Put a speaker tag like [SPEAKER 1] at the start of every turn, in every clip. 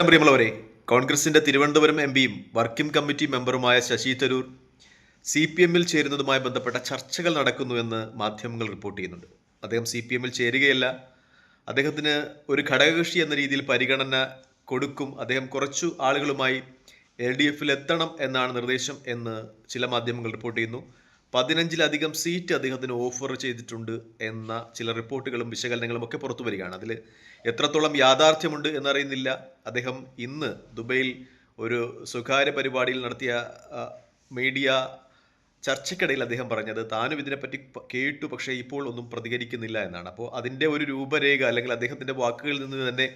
[SPEAKER 1] പ്രിയമുള്ളവരെ കോൺഗ്രസിന്റെ തിരുവനന്തപുരം എം പിയും വർക്കിംഗ് കമ്മിറ്റി മെമ്പറുമായ ശശി തരൂർ സി പി എമ്മിൽ ചേരുന്നതുമായി ബന്ധപ്പെട്ട ചർച്ചകൾ നടക്കുന്നുവെന്ന് മാധ്യമങ്ങൾ റിപ്പോർട്ട് ചെയ്യുന്നുണ്ട്. അദ്ദേഹം സി പി എമ്മിൽ ചേരുകയല്ല. അദ്ദേഹത്തിന് ഒരു ഘടകകക്ഷി എന്ന രീതിയിൽ പരിഗണന കൊടുക്കും. അദ്ദേഹം കുറച്ചു ആളുകളുമായി എൽ ഡി എഫിൽ എത്തണം എന്നാണ് നിർദ്ദേശം എന്ന് ചില മാധ്യമങ്ങൾ റിപ്പോർട്ട് ചെയ്യുന്നു. പതിനഞ്ചിലധികം സീറ്റ് അദ്ദേഹത്തിന് ഓഫർ ചെയ്തിട്ടുണ്ട് എന്ന ചില റിപ്പോർട്ടുകളും വിശകലനങ്ങളും ഒക്കെ പുറത്തു വരികയാണ്. അതിൽ എത്രത്തോളം യാഥാർത്ഥ്യമുണ്ട് എന്നറിയുന്നില്ല. അദ്ദേഹം ഇന്ന് ദുബൈയിൽ ഒരു സ്വകാര്യ പരിപാടിയിൽ നടത്തിയ മീഡിയ ചർച്ചയ്ക്കിടയിൽ അദ്ദേഹം പറഞ്ഞത് താനും ഇതിനെപ്പറ്റി കേട്ടു പക്ഷേ ഇപ്പോൾ ഒന്നും പ്രതികരിക്കുന്നില്ല എന്നാണ്. അപ്പോൾ അതിന്റെ ഒരു രൂപരേഖ അല്ലെങ്കിൽ അദ്ദേഹത്തിന്റെ വാക്കുകളിൽ നിന്ന് തന്നെ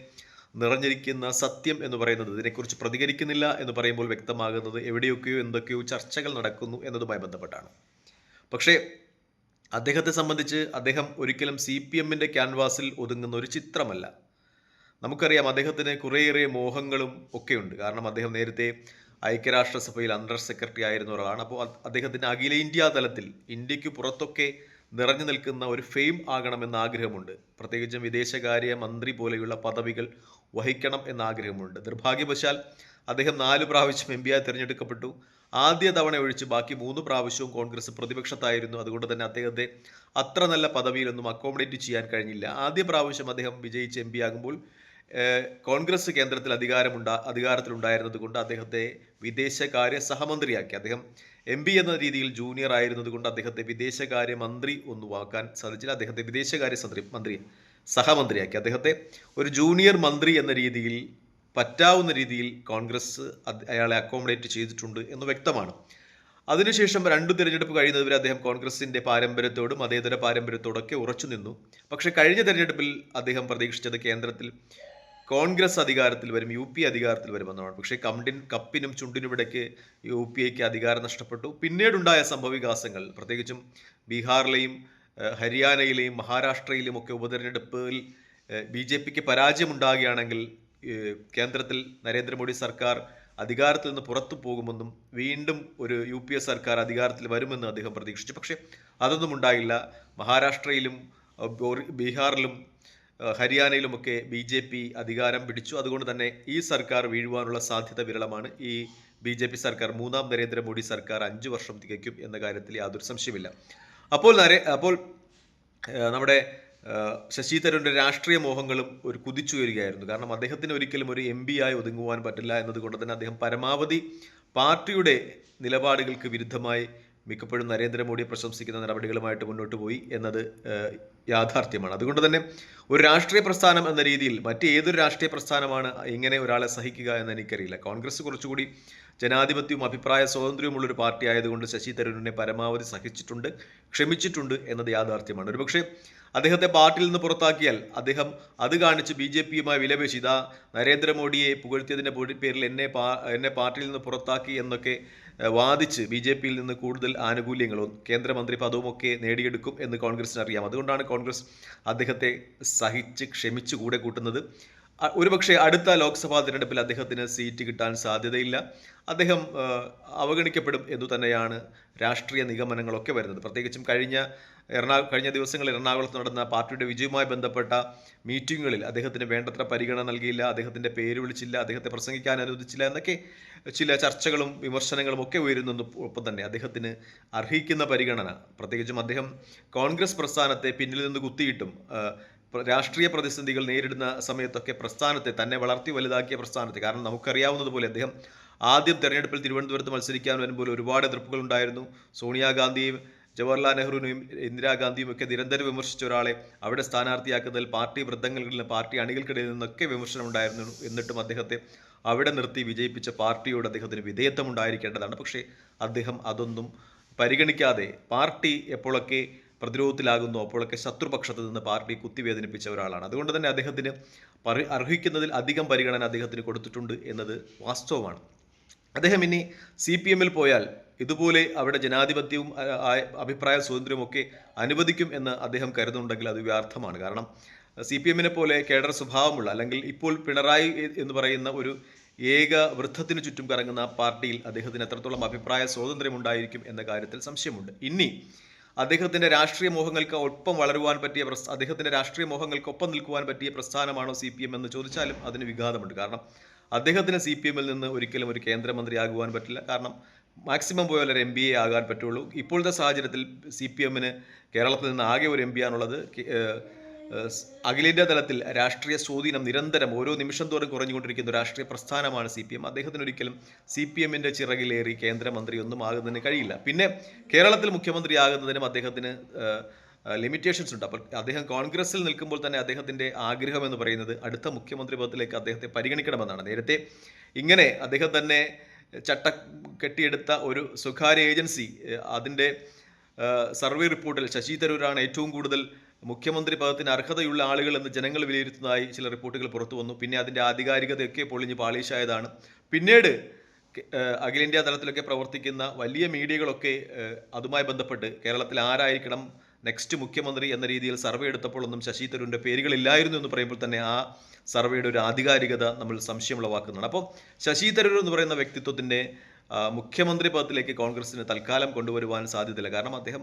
[SPEAKER 1] നിറഞ്ഞിരിക്കുന്ന സത്യം എന്ന് പറയുന്നത് ഇതിനെക്കുറിച്ച് പ്രതികരിക്കുന്നില്ല എന്ന് പറയുമ്പോൾ വ്യക്തമാകുന്നത് എവിടെയൊക്കെയോ എന്തൊക്കെയോ ചർച്ചകൾ നടക്കുന്നു എന്നതുമായി ബന്ധപ്പെട്ടാണ്. പക്ഷേ അദ്ദേഹത്തെ സംബന്ധിച്ച് അദ്ദേഹം ഒരിക്കലും സി പി എമ്മിന്റെ ക്യാൻവാസിൽ ഒതുങ്ങുന്ന ഒരു ചിത്രമല്ല. നമുക്കറിയാം അദ്ദേഹത്തിന് കുറേയേറെ മോഹങ്ങളും ഒക്കെയുണ്ട്. കാരണം അദ്ദേഹം നേരത്തെ ഐക്യരാഷ്ട്രസഭയിൽ അണ്ടർ സെക്രട്ടറി ആയിരുന്ന ഒരാളാണ്. അപ്പോൾ അദ്ദേഹത്തിന് അഖില ഇന്ത്യാ തലത്തിൽ ഇന്ത്യയ്ക്ക് പുറത്തൊക്കെ നിറഞ്ഞു നിൽക്കുന്ന ഒരു ഫെയിം ആകണമെന്ന ആഗ്രഹമുണ്ട്. പ്രത്യേകിച്ചും വിദേശകാര്യ മന്ത്രി പോലെയുള്ള പദവികൾ വഹിക്കണം എന്ന ആഗ്രഹമുണ്ട്. നിർഭാഗ്യവശാൽ അദ്ദേഹം നാല് പ്രാവശ്യം എം പിയായി തിരഞ്ഞെടുക്കപ്പെട്ടു. ആദ്യ തവണ ഒഴിച്ച് ബാക്കി മൂന്ന് പ്രാവശ്യവും കോൺഗ്രസ് പ്രതിപക്ഷത്തായിരുന്നു. അതുകൊണ്ട് തന്നെ അദ്ദേഹത്തെ അത്ര നല്ല പദവിയിലൊന്നും അക്കോമഡേറ്റ് ചെയ്യാൻ കഴിഞ്ഞില്ല. ആദ്യ പ്രാവശ്യം അദ്ദേഹം വിജയിച്ച് എം ആകുമ്പോൾ കോൺഗ്രസ് കേന്ദ്രത്തിൽ അധികാരമുണ്ടാ അധികാരത്തിലുണ്ടായിരുന്നത് കൊണ്ട് അദ്ദേഹത്തെ വിദേശകാര്യ സഹമന്ത്രിയാക്കി. അദ്ദേഹം എം പി എന്ന രീതിയിൽ ജൂനിയർ ആയിരുന്നത് കൊണ്ട് അദ്ദേഹത്തെ വിദേശകാര്യ മന്ത്രി ഒന്നും വാക്കാൻ സാധിച്ചില്ല. അദ്ദേഹത്തെ വിദേശകാര്യ മന്ത്രി മന്ത്രി സഹമന്ത്രിയാക്കി. അദ്ദേഹത്തെ ഒരു ജൂനിയർ മന്ത്രി എന്ന രീതിയിൽ പറ്റാവുന്ന രീതിയിൽ കോൺഗ്രസ് അയാളെ അക്കോമഡേറ്റ് ചെയ്തിട്ടുണ്ട് എന്ന് വ്യക്തമാണ്. അതിനുശേഷം രണ്ടു തിരഞ്ഞെടുപ്പ് കഴിയുന്നതുവരെ അദ്ദേഹം കോൺഗ്രസിന്റെ പാരമ്പര്യത്തോടും അതേതര പാരമ്പര്യത്തോടൊക്കെ ഉറച്ചു നിന്നു. പക്ഷേ കഴിഞ്ഞ തിരഞ്ഞെടുപ്പിൽ അദ്ദേഹം പ്രതീക്ഷിച്ചത് കേന്ദ്രത്തിൽ കോൺഗ്രസ് അധികാരത്തിൽ വരും യു പി അധികാരത്തിൽ വരുമെന്നാണ്. പക്ഷേ കമ്പിൻ കപ്പിനും ചുണ്ടിനും ഇടയ്ക്ക് യു പി എക്ക് അധികാരം നഷ്ടപ്പെട്ടു. പിന്നീടുണ്ടായ സംഭവവികാസങ്ങൾ പ്രത്യേകിച്ചും ബീഹാറിലെയും ഹരിയാനയിലെയും മഹാരാഷ്ട്രയിലും ഒക്കെ ഉപതെരഞ്ഞെടുപ്പിൽ ബി ജെ പിക്ക് പരാജയമുണ്ടാകുകയാണെങ്കിൽ കേന്ദ്രത്തിൽ നരേന്ദ്രമോദി സർക്കാർ അധികാരത്തിൽ നിന്ന് പുറത്തു പോകുമെന്നും വീണ്ടും ഒരു യു പി എ സർക്കാർ അധികാരത്തിൽ വരുമെന്നും അദ്ദേഹം പ്രതീക്ഷിച്ചു. പക്ഷേ അതൊന്നും ഉണ്ടായില്ല. മഹാരാഷ്ട്രയിലും ബീഹാറിലും ഹരിയാനയിലുമൊക്കെ ബി ജെ പി അധികാരം പിടിച്ചു. അതുകൊണ്ട് തന്നെ ഈ സർക്കാർ വീഴുവാനുള്ള സാധ്യത വിരളമാണ്. ഈ ബി ജെ പി സർക്കാർ മൂന്നാം നരേന്ദ്രമോദി സർക്കാർ അഞ്ചു വർഷം തികയ്ക്കും എന്ന കാര്യത്തിൽ യാതൊരു സംശയമില്ല അപ്പോൾ നരേ അപ്പോൾ നമ്മുടെ ശശി തരൂരിന്റെ രാഷ്ട്രീയ മോഹങ്ങളും ഒരു കുതിച്ചുയരുകയായിരുന്നു. കാരണം അദ്ദേഹത്തിന് ഒരിക്കലും ഒരു എം പി ആയി ഒതുങ്ങുവാൻ പറ്റില്ല എന്നതുകൊണ്ട് തന്നെ അദ്ദേഹം പരമാവധി പാർട്ടിയുടെ നിലപാടുകൾക്ക് വിരുദ്ധമായി മിക്കപ്പോഴും നരേന്ദ്രമോദിയെ പ്രശംസിക്കുന്ന നടപടികളുമായിട്ട് മുന്നോട്ട് പോയി എന്നത് യാഥാർത്ഥ്യമാണ്. അതുകൊണ്ട് തന്നെ ഒരു രാഷ്ട്രീയ പ്രസ്ഥാനം എന്ന രീതിയിൽ മറ്റേതൊരു രാഷ്ട്രീയ പ്രസ്ഥാനമാണ് ഇങ്ങനെ ഒരാളെ സഹിക്കുക എന്ന് എനിക്കറിയില്ല. കോൺഗ്രസ് കുറച്ചുകൂടി ജനാധിപത്യവും അഭിപ്രായ സ്വാതന്ത്ര്യവും ഒരു പാർട്ടി ആയതുകൊണ്ട് ശശി തരൂരിനെ പരമാവധി സഹിച്ചിട്ടുണ്ട് ക്ഷമിച്ചിട്ടുണ്ട് എന്നത് യാഥാർത്ഥ്യമാണ്. ഒരുപക്ഷെ അദ്ദേഹത്തെ പാർട്ടിയിൽ നിന്ന് പുറത്താക്കിയാൽ അദ്ദേഹം അത് കാണിച്ച് ബി ജെ പിയുമായി വിലപേശി ഇതാ നരേന്ദ്രമോദിയെ പുകഴ്ത്തിയതിന്റെ പേരിൽ എന്നെ പാ എന്നെ പാർട്ടിയിൽ നിന്ന് പുറത്താക്കി എന്നൊക്കെ വാദിച്ച് ബി ജെ പിയിൽ നിന്ന് കൂടുതൽ ആനുകൂല്യങ്ങളും കേന്ദ്രമന്ത്രി പദവുമൊക്കെ നേടിയെടുക്കും എന്ന് കോൺഗ്രസിന് അറിയാം അതുകൊണ്ടാണ് കോൺഗ്രസ് അദ്ദേഹത്തെ സഹിച്ച് ക്ഷമിച്ച് കൂടെ കൂട്ടുന്നത്. ഒരുപക്ഷെ അടുത്ത ലോക്സഭാ തിരഞ്ഞെടുപ്പിൽ അദ്ദേഹത്തിന് സീറ്റ് കിട്ടാൻ സാധ്യതയില്ല. അദ്ദേഹം അവഗണിക്കപ്പെടും എന്നു തന്നെയാണ് രാഷ്ട്രീയ നിഗമനങ്ങളൊക്കെ വരുന്നത്. പ്രത്യേകിച്ചും കഴിഞ്ഞ എറണാ കഴിഞ്ഞ ദിവസങ്ങളിൽ എറണാകുളത്ത് നടന്ന പാർട്ടിയുടെ വിജയവുമായി ബന്ധപ്പെട്ട മീറ്റിങ്ങുകളിൽ അദ്ദേഹത്തിന് വേണ്ടത്ര പരിഗണന നൽകിയില്ല. അദ്ദേഹത്തിന്റെ പേര് വിളിച്ചില്ല. അദ്ദേഹത്തെ പ്രസംഗിക്കാൻ അനുവദിച്ചില്ല എന്നൊക്കെ ചില ചർച്ചകളും വിമർശനങ്ങളും ഒക്കെ ഉയരുന്നു ഒപ്പം തന്നെ അദ്ദേഹത്തിന് അർഹിക്കുന്ന പരിഗണന. പ്രത്യേകിച്ചും അദ്ദേഹം കോൺഗ്രസ് പ്രസ്ഥാനത്തെ പിന്നിൽ നിന്ന് കുത്തിയിട്ടും രാഷ്ട്രീയ പ്രതിസന്ധികൾ നേരിടുന്ന സമയത്തൊക്കെ പ്രസ്ഥാനത്തെ തന്നെ വളർത്തി വലുതാക്കിയ പ്രസ്ഥാനത്തെ. കാരണം നമുക്കറിയാവുന്നതുപോലെ അദ്ദേഹം ആദ്യം തെരഞ്ഞെടുപ്പിൽ തിരുവനന്തപുരത്ത് മത്സരിക്കാൻ വരുമ്പോൾ ഒരുപാട് എതിർപ്പുകൾ ഉണ്ടായിരുന്നു. സോണിയാഗാന്ധിയും ജവഹർലാൽ നെഹ്റുവിനെയും ഇന്ദിരാഗാന്ധിയും ഒക്കെ നിരന്തരം വിമർശിച്ച ഒരാളെ അവിടെ സ്ഥാനാർത്ഥിയാക്കുന്നതിൽ പാർട്ടി വൃദ്ധങ്ങളിൽ നിന്ന് പാർട്ടി അണികൾക്കിടയിൽ നിന്നൊക്കെ വിമർശനം ഉണ്ടായിരുന്നു എന്നിട്ടും അദ്ദേഹത്തെ അവിടെ നിർത്തി വിജയിപ്പിച്ച പാർട്ടിയോട് അദ്ദേഹത്തിന് വിധേയത്വം ഉണ്ടായിരിക്കേണ്ടതാണ്. പക്ഷേ അദ്ദേഹം അതൊന്നും പരിഗണിക്കാതെ പാർട്ടി എപ്പോഴൊക്കെ പ്രതിരോധത്തിലാകുന്നു. അപ്പോഴൊക്കെ ശത്രുപക്ഷത്ത് നിന്ന് പാർട്ടി കുത്തിവേദനിപ്പിച്ച ഒരാളാണ്. അതുകൊണ്ട് തന്നെ അദ്ദേഹത്തിന് അർഹിക്കുന്നതിൽ അധികം പരിഗണന അദ്ദേഹത്തിന് കൊടുത്തിട്ടുണ്ട് എന്നത് വാസ്തവമാണ്. അദ്ദേഹം ഇനി സി പി എമ്മിൽ പോയാൽ ഇതുപോലെ അവിടെ ജനാധിപത്യവും അഭിപ്രായ സ്വാതന്ത്ര്യവും ഒക്കെ അനുവദിക്കും എന്ന് അദ്ദേഹം കരുതുന്നുണ്ടെങ്കിൽ അത് വ്യാർത്ഥമാണ്. കാരണം സി പി എമ്മിനെ പോലെ കേഡർ സ്വഭാവമുള്ള അല്ലെങ്കിൽ ഇപ്പോൾ പിണറായി എന്ന് പറയുന്ന ഒരു ഏക വൃദ്ധത്തിന് ചുറ്റും കറങ്ങുന്ന പാർട്ടിയിൽ അദ്ദേഹത്തിന് എത്രത്തോളം അഭിപ്രായ സ്വാതന്ത്ര്യം ഉണ്ടായിരിക്കും എന്ന കാര്യത്തിൽ സംശയമുണ്ട്. ഇനി അദ്ദേഹത്തിന്റെ രാഷ്ട്രീയ മോഹങ്ങൾക്ക് ഒപ്പം വളരുവാൻ പറ്റിയ അദ്ദേഹത്തിന്റെ രാഷ്ട്രീയ മോഹങ്ങൾക്ക് ഒപ്പം നിൽക്കുവാൻ പറ്റിയ പ്രസ്ഥാനമാണോ സി പി എം എന്ന് ചോദിച്ചാലും അതിന് വിഘാതമുണ്ട്. കാരണം അദ്ദേഹത്തിന് സി പി എമ്മിൽ നിന്ന് ഒരിക്കലും ഒരു കേന്ദ്രമന്ത്രിയാകുവാൻ പറ്റില്ല. കാരണം മാക്സിമം പോയാൽ ഒരു എം ബി എ ആകാൻ പറ്റുള്ളൂ. ഇപ്പോഴത്തെ സാഹചര്യത്തിൽ സി പി എമ്മിന് കേരളത്തിൽ നിന്ന് ആകെ ഒരു എം പി ആണുള്ളത് അഖിലേന്ത്യാ തലത്തിൽ രാഷ്ട്രീയ സ്വാധീനം നിരന്തരം ഓരോ നിമിഷം തോറും കുറഞ്ഞുകൊണ്ടിരിക്കുന്ന രാഷ്ട്രീയ പ്രസ്ഥാനമാണ് സി പി എം. അദ്ദേഹത്തിന് ഒരിക്കലും സി പി എമ്മിന്റെ ചിറകിലേറി കേന്ദ്രമന്ത്രി ഒന്നും ആകുന്നതിന് കഴിയില്ല. പിന്നെ കേരളത്തിൽ മുഖ്യമന്ത്രിയാകുന്നതിനും അദ്ദേഹത്തിന് ലിമിറ്റേഷൻസ് ഉണ്ട്. അപ്പോൾ അദ്ദേഹം കോൺഗ്രസിൽ നിൽക്കുമ്പോൾ തന്നെ അദ്ദേഹത്തിന്റെ ആഗ്രഹം എന്ന് പറയുന്നത് അടുത്ത മുഖ്യമന്ത്രി പദത്തിലേക്ക് അദ്ദേഹത്തെ പരിഗണിക്കണമെന്നാണ്. നേരത്തെ ഇങ്ങനെ അദ്ദേഹം തന്നെ ചട്ട കെട്ടിയെടുത്ത ഒരു സ്വകാര്യ ഏജൻസി അതിന്റെ സർവേ റിപ്പോർട്ടിൽ ശശി തരൂരാണ് ഏറ്റവും കൂടുതൽ മുഖ്യമന്ത്രി പദത്തിന് അർഹതയുള്ള ആളുകൾ എന്ന് ജനങ്ങൾ വിലയിരുത്തുന്നതായി ചില റിപ്പോർട്ടുകൾ പുറത്തു വന്നു. പിന്നെ അതിന്റെ ആധികാരികതയൊക്കെ പൊളിഞ്ഞ് പാളീഷായതാണ് പിന്നീട് അഖിലേന്ത്യാ തലത്തിലൊക്കെ പ്രവർത്തിക്കുന്ന വലിയ മീഡിയകളൊക്കെ അതുമായി ബന്ധപ്പെട്ട് കേരളത്തിൽ ആരായിരിക്കണം നെക്സ്റ്റ് മുഖ്യമന്ത്രി എന്ന രീതിയിൽ സർവേ എടുത്തപ്പോൾ ഒന്നും ശശി തരൂരിന്റെ പേരുകളില്ലായിരുന്നു എന്ന് പറയുമ്പോൾ തന്നെ ആ സർവേയുടെ ഒരു ആധികാരികത നമ്മൾ സംശയമുളവാക്കുന്നതാണ് അപ്പോൾ ശശി തരൂർ എന്ന് പറയുന്ന വ്യക്തിത്വത്തിന്റെ മുഖ്യമന്ത്രി പദത്തിലേക്ക് കോൺഗ്രസിന് തൽക്കാലം കൊണ്ടുവരുവാൻ സാധ്യതയില്ല. കാരണം അദ്ദേഹം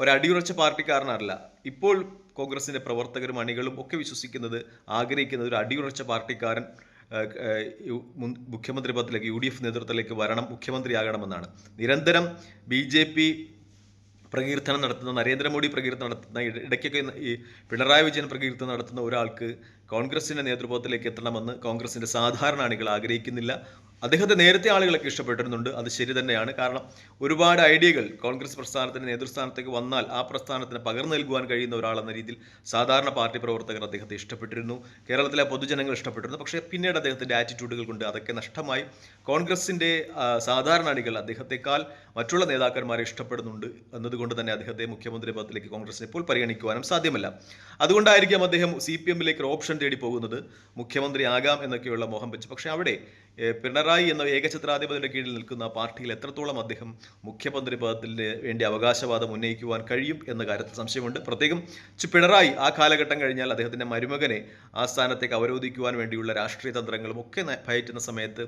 [SPEAKER 1] ഒരു അടിയുറച്ച പാർട്ടിക്കാരനല്ല. ഇപ്പോൾ കോൺഗ്രസിന്റെ പ്രവർത്തകരും അണികളും ഒക്കെ വിശ്വസിക്കുന്നത് ആഗ്രഹിക്കുന്നത് ഒരു അടിയുറച്ച പാർട്ടിക്കാരൻ മുഖ്യമന്ത്രി പദത്തിലേക്ക് യു ഡി എഫ് നേതൃത്വത്തിലേക്ക് വരണം മുഖ്യമന്ത്രിയാകണമെന്നാണ്. നിരന്തരം ബി ജെ പി പ്രകീർത്തനം നടത്തുന്ന നരേന്ദ്രമോദി പ്രകീർത്തനം നടത്തുന്ന ഇടയ്ക്കൊക്കെ ഈ പിണറായി വിജയൻ പ്രകീർത്തനം നടത്തുന്ന ഒരാൾക്ക് കോൺഗ്രസിന്റെ നേതൃത്വത്തിലേക്ക് എത്തണമെന്ന് കോൺഗ്രസിന്റെ സാധാരണ അണികൾ ആഗ്രഹിക്കുന്നില്ല. അദ്ദേഹത്തെ നേരത്തെ ആളുകളൊക്കെ ഇഷ്ടപ്പെട്ടിരുന്നുണ്ട്. അത് ശരി തന്നെയാണ്. കാരണം ഒരുപാട് ഐഡിയകൾ കോൺഗ്രസ് പ്രസ്ഥാനത്തിന്റെ നേതൃസ്ഥാനത്തേക്ക് വന്നാൽ ആ പ്രസ്ഥാനത്തിന് പകർന്നു നൽകുവാൻ കഴിയുന്ന ഒരാളെന്ന രീതിയിൽ സാധാരണ പാർട്ടി പ്രവർത്തകർ അദ്ദേഹത്തെ ഇഷ്ടപ്പെട്ടിരുന്നു. കേരളത്തിലെ പൊതുജനങ്ങൾ ഇഷ്ടപ്പെട്ടിരുന്നു. പക്ഷേ പിന്നീട് അദ്ദേഹത്തിന്റെ ആറ്റിറ്റ്യൂഡുകൾ കൊണ്ട് അതൊക്കെ നഷ്ടമായി. കോൺഗ്രസിന്റെ സാധാരണ അണികൾ അദ്ദേഹത്തെക്കാൾ മറ്റുള്ള നേതാക്കന്മാരെ ഇഷ്ടപ്പെടുന്നുണ്ട് എന്നതുകൊണ്ട് തന്നെ അദ്ദേഹത്തെ മുഖ്യമന്ത്രി പദത്തിലേക്ക് കോൺഗ്രസിന് ഇപ്പോൾ പരിഗണിക്കുവാനും സാധ്യമല്ല. അതുകൊണ്ടായിരിക്കാം അദ്ദേഹം സി പി എമ്മിലേക്ക് ഓപ്ഷൻ തേടി പോകുന്നത് മുഖ്യമന്ത്രി ആകാം എന്നൊക്കെയുള്ള മോഹം വെച്ച്. പക്ഷേ അവിടെ പിണറായി എന്ന ഏകഛത്രാധിപതിയുടെ കീഴിൽ നിൽക്കുന്ന പാർട്ടിയിൽ എത്രത്തോളം അദ്ദേഹം മുഖ്യമന്ത്രി പദത്തിന് വേണ്ടി അവകാശവാദം ഉന്നയിക്കുവാൻ കഴിയും എന്ന കാര്യത്തിൽ സംശയമുണ്ട്. പ്രത്യേകം പിണറായി ആ കാലഘട്ടം കഴിഞ്ഞാൽ അദ്ദേഹത്തിന്റെ മരുമകനെ ആ സ്ഥാനത്തേക്ക് അവരോധിക്കുവാൻ വേണ്ടിയുള്ള രാഷ്ട്രീയ തന്ത്രങ്ങളും ഒക്കെ ഭയറ്റുന്ന സമയത്ത്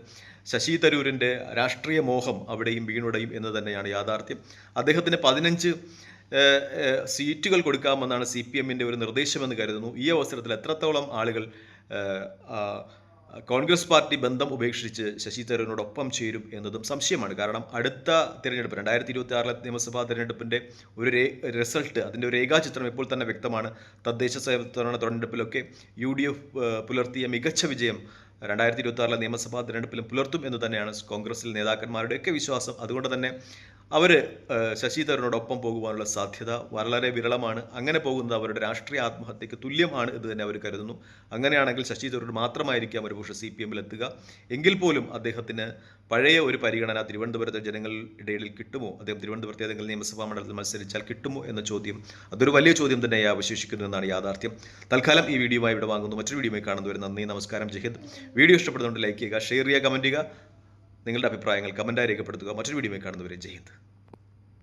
[SPEAKER 1] ശശി തരൂരിന്റെ രാഷ്ട്രീയ മോഹം അവിടെയും വീണുടയും എന്ന് തന്നെയാണ് യാഥാർത്ഥ്യം. അദ്ദേഹത്തിന് പതിനഞ്ച് സീറ്റുകൾ കൊടുക്കാമെന്നാണ് സി പി എമ്മിന്റെ ഒരു നിർദ്ദേശമെന്ന് കരുതുന്നു. ഈ അവസരത്തിൽ എത്രത്തോളം ആളുകൾ കോൺഗ്രസ് പാർട്ടി ബന്ധം ഉപേക്ഷിച്ച് ശശി തരൂരിനോടൊപ്പം ചേരും എന്നതും സംശയമാണ്. കാരണം അടുത്ത തിരഞ്ഞെടുപ്പ് രണ്ടായിരത്തി ഇരുപത്തി ആറിലെ നിയമസഭാ തിരഞ്ഞെടുപ്പിന്റെ ഒരു റിസൾട്ട് അതിന്റെ ഒരു രേഖാചിത്രം ഇപ്പോൾ തന്നെ വ്യക്തമാണ്. തദ്ദേശ സ്വയംഭരണ തെരഞ്ഞെടുപ്പിലൊക്കെ യു ഡി എഫ് പുലർത്തിയ മികച്ച വിജയം രണ്ടായിരത്തി ഇരുപത്തി ആറിലെ നിയമസഭാ തിരഞ്ഞെടുപ്പിലും പുലർത്തും എന്ന് തന്നെയാണ് കോൺഗ്രസിൽ നേതാക്കന്മാരുടെയൊക്കെ വിശ്വാസം. അതുകൊണ്ട് തന്നെ അവർ ശശി തരൂരിനോടൊപ്പം പോകുവാനുള്ള സാധ്യത വളരെ വിരളമാണ്. അങ്ങനെ പോകുന്നത് അവരുടെ രാഷ്ട്രീയ ആത്മഹത്യക്ക് തുല്യമാണ് എന്ന് തന്നെ അവർ കരുതുന്നു. അങ്ങനെയാണെങ്കിൽ ശശി തരൂർ മാത്രമായിരിക്കാം ഒരുപക്ഷെ സി പി എമ്മിൽ എത്തുക. എങ്കിൽ പോലും അദ്ദേഹത്തിന് പഴയ ഒരു പരിഗണന തിരുവനന്തപുരത്തെ ജനങ്ങളുടെ ഇടയിൽ കിട്ടുമോ? അദ്ദേഹം തിരുവനന്തപുരത്തെ ഏതെങ്കിലും നിയമസഭാ മണ്ഡലത്തിൽ മത്സരിച്ചാൽ കിട്ടുമോ എന്ന ചോദ്യം. അതൊരു വലിയ ചോദ്യം തന്നെ അവശേഷിക്കുന്നു എന്നാണ് യാഥാർത്ഥ്യം. തൽക്കാലം ഈ വീഡിയോയുമായി ഇവിടെ വാങ്ങുന്നു. മറ്റൊരു വീഡിയോയുമായി കാണുന്നവരെ നന്ദി നമസ്കാരം ജഹിദ് വീഡിയോ ഇഷ്ടപ്പെടുന്നുണ്ട് ലൈക്ക് ചെയ്യുക ഷെയർ ചെയ്യുക കമന്റ് ചെയ്യുക. നിങ്ങളുടെ അഭിപ്രായങ്ങൾ കമന്റായി രേഖപ്പെടുത്തുക. മറ്റൊരു വീഡിയോ കാണുന്നവരെ ജയ് ഹിന്ദ്.